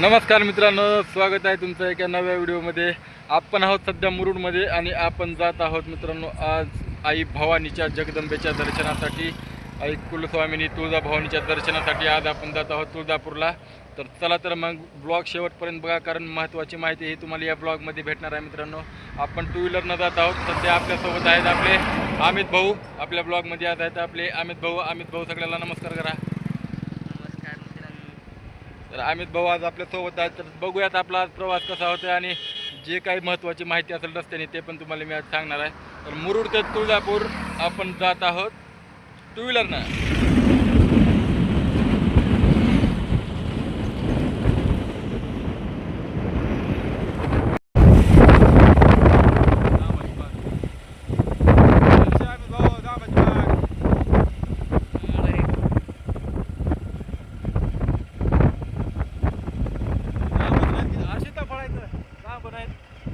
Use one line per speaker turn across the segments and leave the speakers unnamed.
नमस्कार मित्रांनो स्वागत आहे तुमचं एका नव्या व्हिडिओमध्ये. आपण आहोत सध्या मुरुडमध्ये आणि आपण जात आहोत मित्रांनो आज आई भवानीच्या जगदंबेच्या दर्शनासाठी. आई कुलस्वामिनी तुळजा भवानीच्या दर्शनासाठी आज आपण जात आहोत तुळजापूरला. तर चला तर मग ब्लॉग शेवटपर्यंत बघा कारण महत्त्वाची माहिती ही तुम्हाला या ब्लॉगमध्ये भेटणार आहे मित्रांनो. आपण टू व्हीलरनं जात आहोत सध्या आपल्यासोबत आहेत आपले अमित भाऊ. आपल्या ब्लॉगमध्ये आज आहेत आपले अमित भाऊ. अमित भाऊ सगळ्याला नमस्कार करा. तर अमित भाऊ आज आपल्यासोबत आहेत. तर बघूयात आपला आज प्रवास कसा होता आणि जे काही महत्त्वाची माहिती असेल रस्त्याने ते पण तुम्हाला मी आज सांगणार आहे. तर मुरुड ते तुळजापूर आपण जात आहोत. टू व्हीलरनं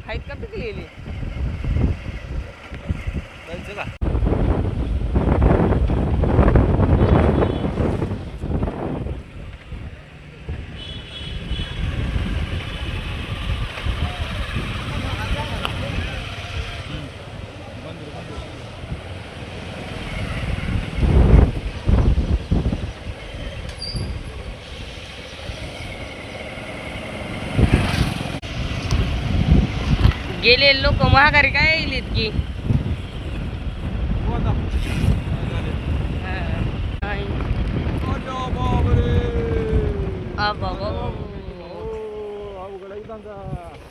आहेत का पिकलेली गेले लोक महागारी काय येईल इतकी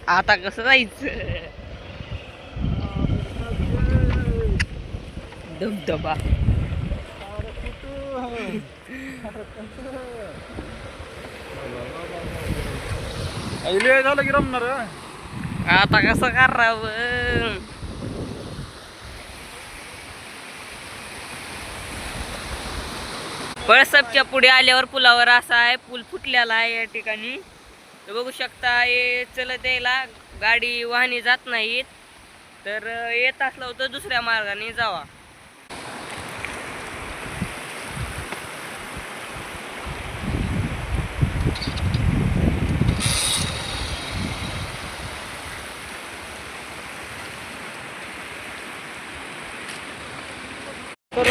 आता. कसं जायचं? धबधबा.
झालं की रमणार
आता कसं करावं बळसपच्या पुढे आल्यावर पुलावर असा आहे पूल फुटलेला आहे या ठिकाणी. बघू शकता हे चलत यायला गाडी वाहने जात नाहीत. तर येत असलं तर दुसऱ्या मार्गाने जावा.
तर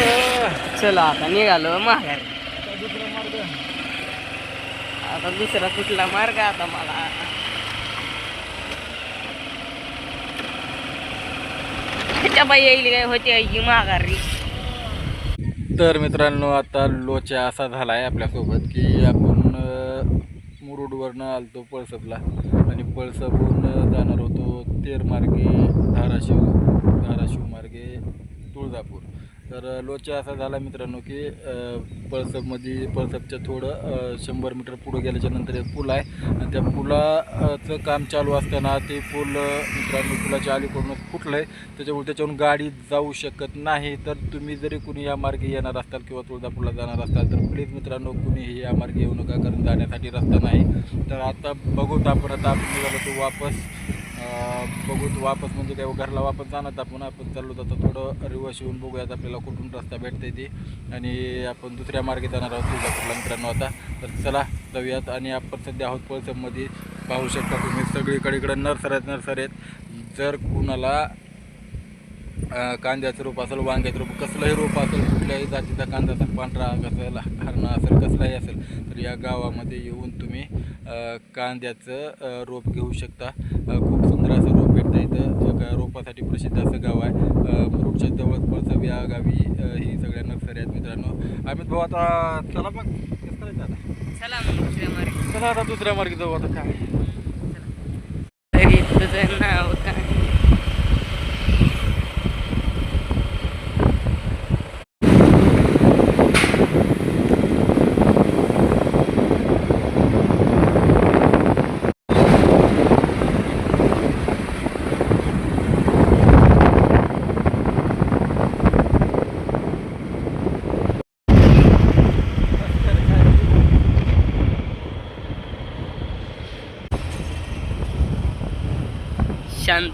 चला आता निघालो माघार.
दुसरा मार्ग
आता दुसरा कुठला मार्ग आता मला? बाई येईल काय होती आई माघारी?
तर मित्रांनो आता लोचा असा झाला आहे आपल्यासोबत की आपण मुरुडवरनं आलतो पळसपला आणि पळसपहून जाणार होतो तेरमार्गे धाराशिव धाराशिव मार्गे तुळजापूर. तर लोचा असा झाला मित्रांनो की पळसपमध्ये पळसपच्या थोडं शंभर मीटर पुढं गेल्याच्यानंतर एक पूल आहे. आणि त्या पुलाचं काम चालू असताना ते पूल मित्रांनो पुलाच्या अलीकडून फुटलं आहे त्याच्यामुळे त्याच्यावरून गाडी जाऊ शकत नाही. तर तुम्ही जरी कुणी या मार्गे येणार असाल किंवा तुळजापूरला जाणार असाल तर प्लीज मित्रांनो कुणीही या मार्गे येऊ नका कारण जाण्यासाठी रस्ता नाही. तर आता बघूत आपण आता आपण निघालो तो वापस बघू वापस म्हणजे काय घरला वापस जाणार आपण आपण चाललो जातो. थोडं रिवर्स येऊन बघूयात आपल्याला कुठून रस्ता भेटते ती. आणि आपण दुसऱ्या मार्गे जाणार आहोत तुळजापूरला मित्रांनो आता. तर चला जाऊयात. आणि आपण सध्या आहोत पळसममध्ये. पाहू शकता तुम्ही सगळीकडे इकडं नर्सर आहेत जर कुणाला कांद्याचं रोप असेल वांग्याचं रोप कसलंही रोप असेल कुठल्याही जातीचा कांदा असेल पांढरा कसेल हरणा असेल कसलाही असेल तर या गावामध्ये येऊन तुम्ही कांद्याचं रोप घेऊ शकता. खूप सुंदर असं रोप भेटतं इथं. रोपासाठी प्रसिद्ध असं गाव आहे. मुरुडच्या जवळ पळसव या गावी ही सगळ्या नर्सरी आहेत मित्रांनो. अमित भाऊ आता चला मग. कसं करायचं आता?
चला
चला आता दुसऱ्या मार्गे जाऊ आता काय
तरी तुझं नाव काय शांत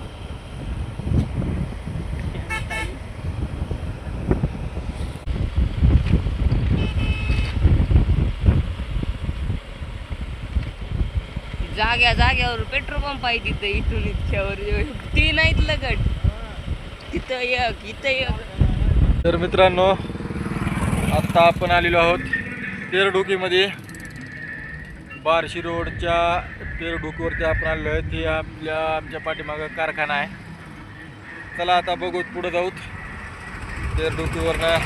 त्या जाग्यावर पेट्रोल पंप आहे तिथं इथून इतक्यावर ती नाहीत लगट तिथं एक इथं एक.
तर मित्रांनो आत्ता आपण आलेलो आहोत तेरडोकीमध्ये. बार्शी रोडच्या तेरडोकीवरती आपण आलेलो आहे. ते आपल्या आमच्या पाठीमागं कारखाना आहे. चला आता बघू पुढं जाऊत. तेरडोकीवरनं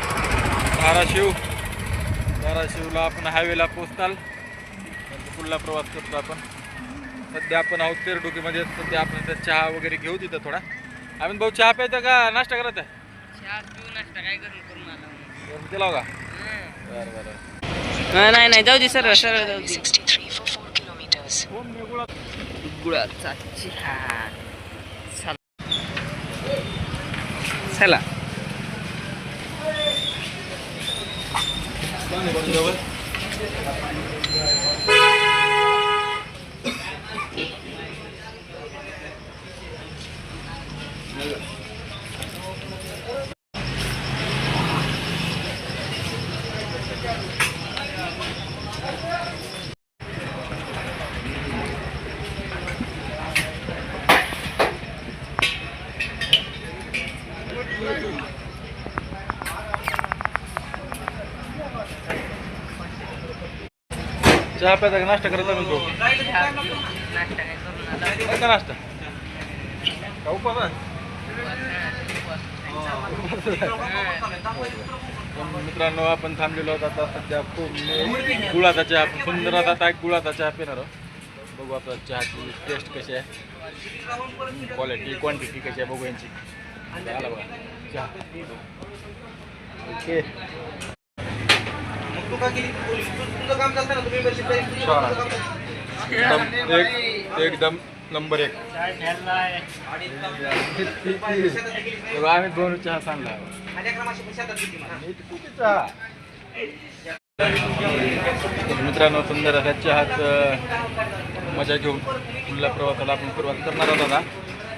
धाराशिव. धाराशिवला आपण हायवेला पोचताल म्हणजे पुढला प्रवास करतो आपण. सध्या आपण आहोत तेरडोकीमध्ये सध्या आपण इथं चहा वगैरे घेऊ तिथं थोडा. आम्ही भाऊ चहा प्यायचा का? नाश्ता करत आहे? केला का बरं बरं.
हा, नाही नाही. जाऊ दे सरळ सरळ जाऊ दे.
63 for 4 kilometers.
गुळाचा चहा चला. चला
चहा प्यायचा का? नाश्ता करायला म्हणतो?
नाश्ता काय
का नाश्ता? का उपास आहे? पण मित्रांनो आपण थांबलेलो आहोत आता सध्या खूप गुळाचा चहा सुंदर आता एक गुळाचा चहा पिणार आहोत. बघू आपला चहाची टेस्ट कशी आहे. क्वालिटी क्वांटिटी कशी आहे बघू यांची. आला बघा चहा. ओके एकदम एक एकदम नंबर एक. आम्ही दोन चहा सांगला मित्रांनो सुंदर अशा चहात अं, मजा घेऊन पुढल्या प्रवासाला आपण सुरुवात करणार आहोत आता.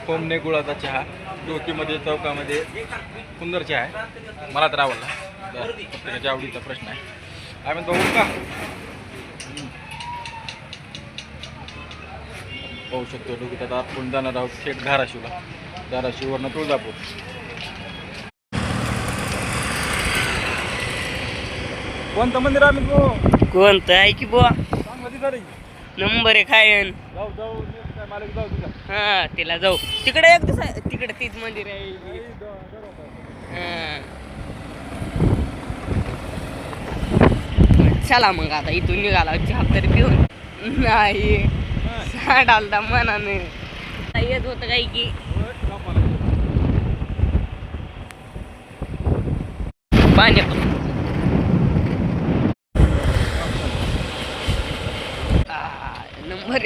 कोमने गुळाचा चहा डोकीमध्ये चौकामध्ये सुंदर चहा आहे. मला तर आवडला. प्रत्येकाच्या आवडीचा प्रश्न आहे. आम्ही बघू का. पाहू शकतो डोकीत आता आपण जाणार आहोत? थेट धाराशिवला. धाराशिववरनं तुळजापूर. कोणतं मंदिर आम्ही भाऊ
कोणतं? आहे की बुवा? नंबर आहे
जाऊ जाऊ. जाऊ तिथं.
हा तिला जाऊ. तिकडे एक दिवस तिकडे तीच मंदिर आहे हा. चला मग आता इथून निघाला चहा तरी पिऊन. नाही डालता मनाने. येत होत काही की? पाणी नंबर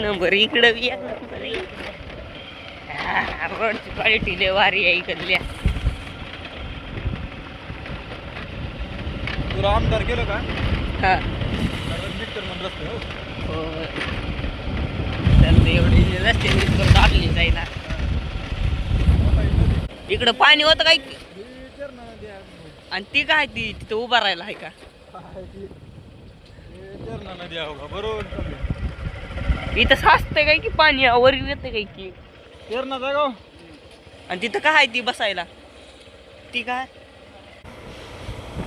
नंबर. इकडं एक नंबर रोडची क्वालिटी लय भारी आहे इकडल्या.
तुला आमदार गेलं का?
हा.
हो.
हो. तर एवढी रस्ते नीट टाकली जाईना. इकडं पाणी होतं काय? आणि ती काय ती तिथं उभा राहिला आहे का? इथं साचतंय काय की पाणी? वर येतं काय की?
तेरणा जागा.
आणि तिथं काय आहे ती बसायला? ती काय?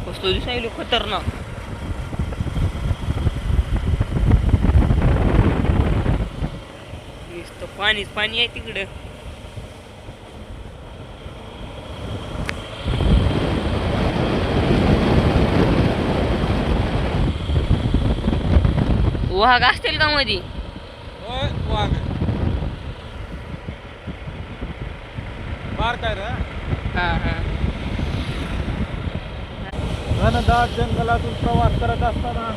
वस्तू दिसायलो खतरनाक. नुसतं पाणीच पाणी आहे तिकडं. वाघ असतील का मधी
होय वाघ बार काय रे
हा हा.
घनदाट जंगलातून प्रवास करत असताना.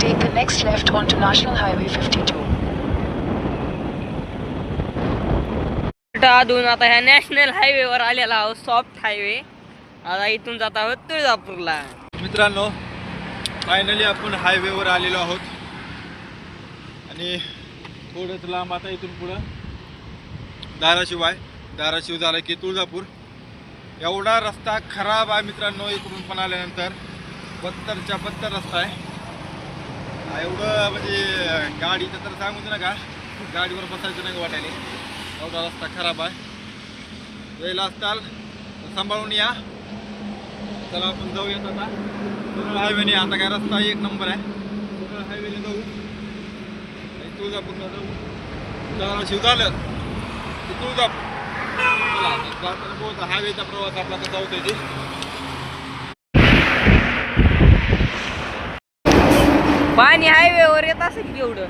Take the next left onto National Highway 52.
अजून आता ह्या नॅशनल हायवेवर आलेला आहोत सॉफ्ट हायवे आता इथून जात आहोत तुळजापूरला.
मित्रांनो फायनली आपण हायवेवर आलेलो आहोत. आणि थोडंच लांब आता इथून पुढं. धाराशिव आहे. धाराशिव झालं की तुळजापूर. एवढा रस्ता खराब आहे मित्रांनो इकडून पण आल्यानंतर. बत्तरच्या बत्तर रस्ता आहे. एवढं म्हणजे गाडीचं तर सांगूच नका. गाडीवर बसायचं नाही वाटायला. एवढा रस्ता खराब आहे. यायला असताल सांभाळून या. चला आपण जाऊयात आता. सरळ हायवेने आता काय रस्ता एक नंबर आहे. सरळ हायवेने जाऊ. तुळजापूरला जाऊ. तुळजापूर. चला हायवेचा प्रवास आपला कसा होतोय ते
पाणी हायवेवर येत असेल की एवढं?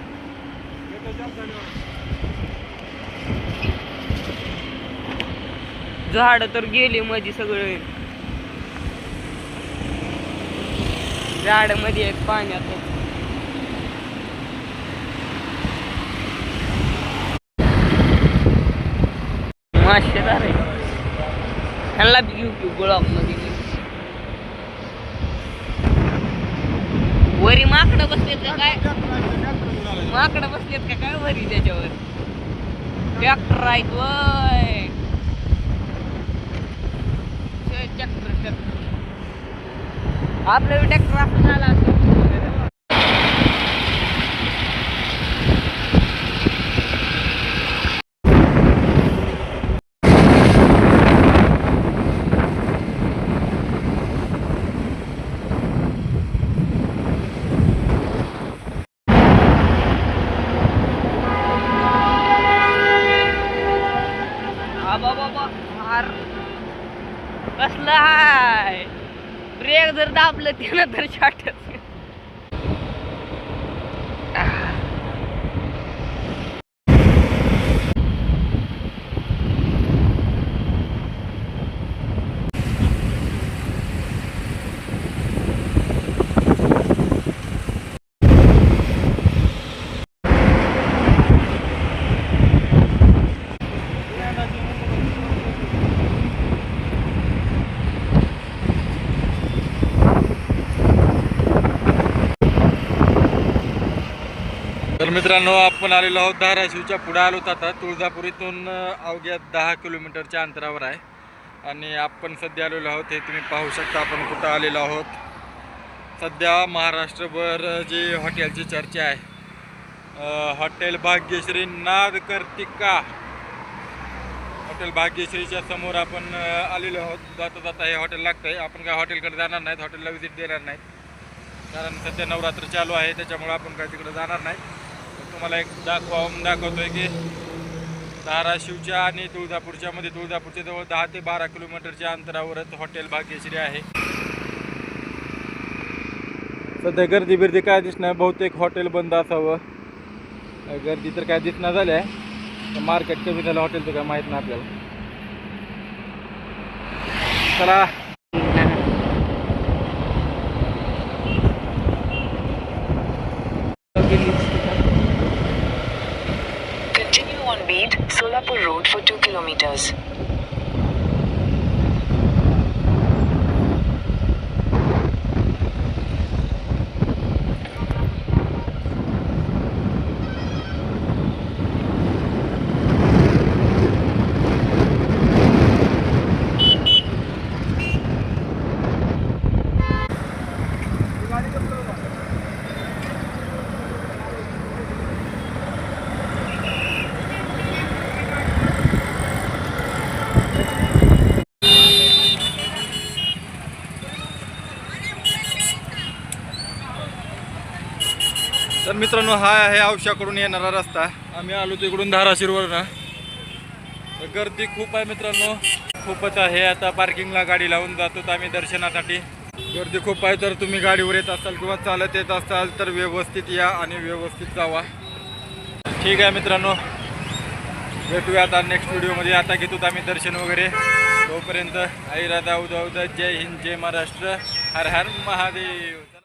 झाड तर गेली मध्ये सगळे. झाडमध्ये आहेत पाण्यात. मासे आहे. ह्यांना बी घेऊ घेऊ गुळाफमध्ये वरी माकडं बसलेत का काय? माकडं बसलेत का काय वरी त्याच्यावर? ट्रॅक्टर आहेत वय. ट्रॅक्टर ट्रॅक्टर आपलं ट्रॅक्टर आपण झाला असं आबा बाबा हार कसलं हाय ब्रेक जर दाबलं त्यानं तर शाटत
तर मित्रांनो आपण आलेलो आहोत धाराशिवच्या पुढे आलो आता तुळजापूर इथून अवघ्या दहा किलोमीटरच्या अंतरावर आहे. आणि आपण सध्या आलेलो आहोत हे तुम्ही पाहू शकता आपण कुठं आलेलो आहोत. सध्या महाराष्ट्रभर जी हॉटेलची चर्चा आहे हॉटेल भाग्यश्री नाद कर्तिका हॉटेल भाग्यश्रीच्या समोर आपण आलेलो आहोत. जाता जाता हे हॉटेल लागतं आहे आपण काय हॉटेलकडे जाणार नाहीत हॉटेलला व्हिजिट देणार नाहीत. कारण सध्या नवरात्र चालू आहे त्याच्यामुळे आपण काय तिकडे जाणार नाही. तुम्हाला एक दाखवा दाखवतोय की धाराशिवच्या आणि तुळजापूरच्या मध्ये तुळजापूरच्या जवळ दहा ते बारा किलोमीटरच्या अंतरावरच हॉटेल भाग्यश्री आहे. सध्या गर्दी बिर्दी काय दिसणार? बहुतेक हॉटेल बंद असावं. गर्दी तर काय दिसणार झाली आहे. मार्केट कमी झालं हॉटेलचं काय माहीत नाही आपल्याला. चला.
enemy
does. मित्रांनो हा आहे औशाकडून येणारा रस्ता. आम्ही आलो तिकडून धाराशिरवरनं तर गर्दी खूप आहे मित्रांनो. खूपच आहे. आता पार्किंगला गाडी लावून जातो आम्ही दर्शनासाठी. गर्दी खूप आहे. तर तुम्ही गाडीवर येत असाल किंवा चालत येत असाल तर व्यवस्थित या आणि व्यवस्थित जावा. ठीक आहे मित्रांनो. भेटूया आता नेक्स्ट व्हिडिओमध्ये आता घेतो आम्ही दर्शन वगैरे. तोपर्यंत आई राधा उदा उदा जय हिंद जय महाराष्ट्र. हर हर महादेव.